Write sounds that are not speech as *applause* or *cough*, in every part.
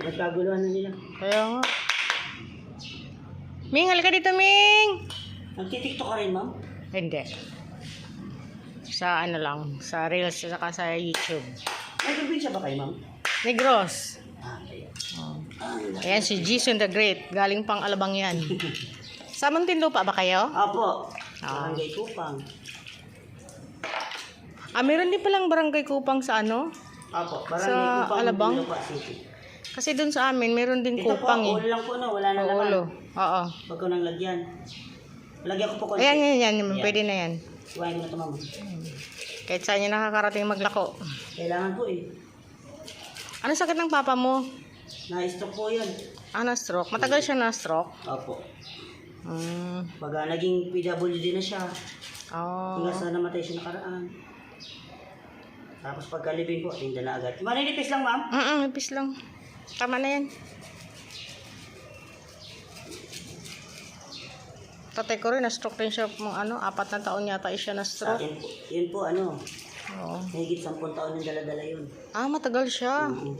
Nagkaguluhan na nila. Kaya nga. Ming, halika dito, Ming! Nagtitiktok ka rin, ma'am? Hindi. Sa ano lang, sa Reels, saka sa YouTube. May probinsya ba kayo, ma'am? Negros. Ah, kaya. Oh. Ah, Ayan si Jason the Great. Galing pang Alabang yan. *laughs* Sa Muntinlupa ba kayo? Apo. Ah. Barangay Kupang. Ah, meron din palang barangay Kupang sa ano? Apo. Sa Alabang? Lupa City. Kasi dun sa amin, meron din Ito Kupang po, eh. ulo lang po, no? Wala na ulo. laman. Oo. Huwag ko nang lagyan. Lagyan ko po konti. Ayan, yan, yan. Ayan. Pwede na yan. Iwain ko na ito, ma'am. Kahit saan nyo nakakarating maglako. Kailangan po eh. Ano sakit ng papa mo? Na-stroke po yan. Ah, na-stroke. Matagal siya na-stroke. Opo. Hmm. Baga, naging PWD na siya. Oh. Hanggang sa namatay siya nakaraan. Tapos pagkalibing po, tinda na agad. Maninipis lang, ma'am. Mm ipis lang. Tama na yan. Tatay ko rin, na-stroke din siya mga ano, apat na taon yata siya Sa na-stroke. akin po, yun po ano, Oo. higit 10 taon yung dala-dala yun. Ah, matagal siya. Mhm.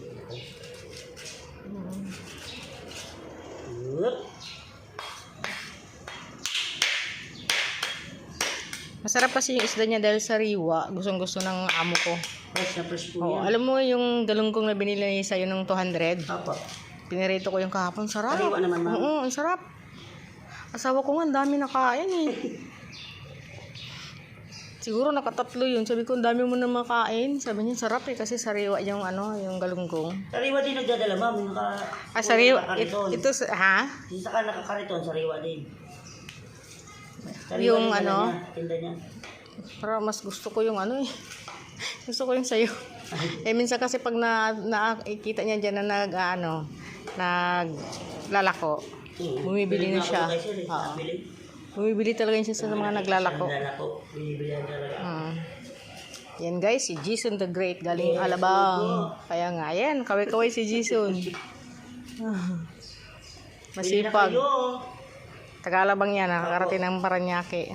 Masarap kasi yung isda niya dahil sariwa. Gustong gusto ng amo ko. Fresh na fresh po Oh, yan. alam mo yung galunggong na binili niya sa'yo ng 200? Apo. Pinirito ko yung kahapon. Sarap. Sariwa naman, ma'am. Oo, ang sarap. Asawa ko nga, ang dami nakain eh. *laughs* Siguro nakatatlo yun. Sabi ko, ang dami mo na makain. Sabi niya, sarap eh. Kasi sariwa yung ano, yung galunggong. Sariwa din nagdadala, ma'am. Naka, Ah, sariwa. It, ito, sa- ha? Saka nakakariton, sariwa din. Yung din dala ano? Niya, tinda niya. Pero mas gusto ko yung ano eh. *laughs* Gusto ko yung sayo. *laughs* eh, minsan kasi pag na, nakikita niya dyan na nag, ano, naglalako, Hmm. Bumibili na siya. eh. Oo. Bumibili talaga yun siya sa mga naglalako. Naglalako. Binibilihan talaga. Hmm. Yan guys, si Jason the Great, galing Alabang. Kaya nga, yan, kaway-kaway si Jason. *laughs* Ah. Masipag. Tagalabang yan, nakakarating ng Paranaque.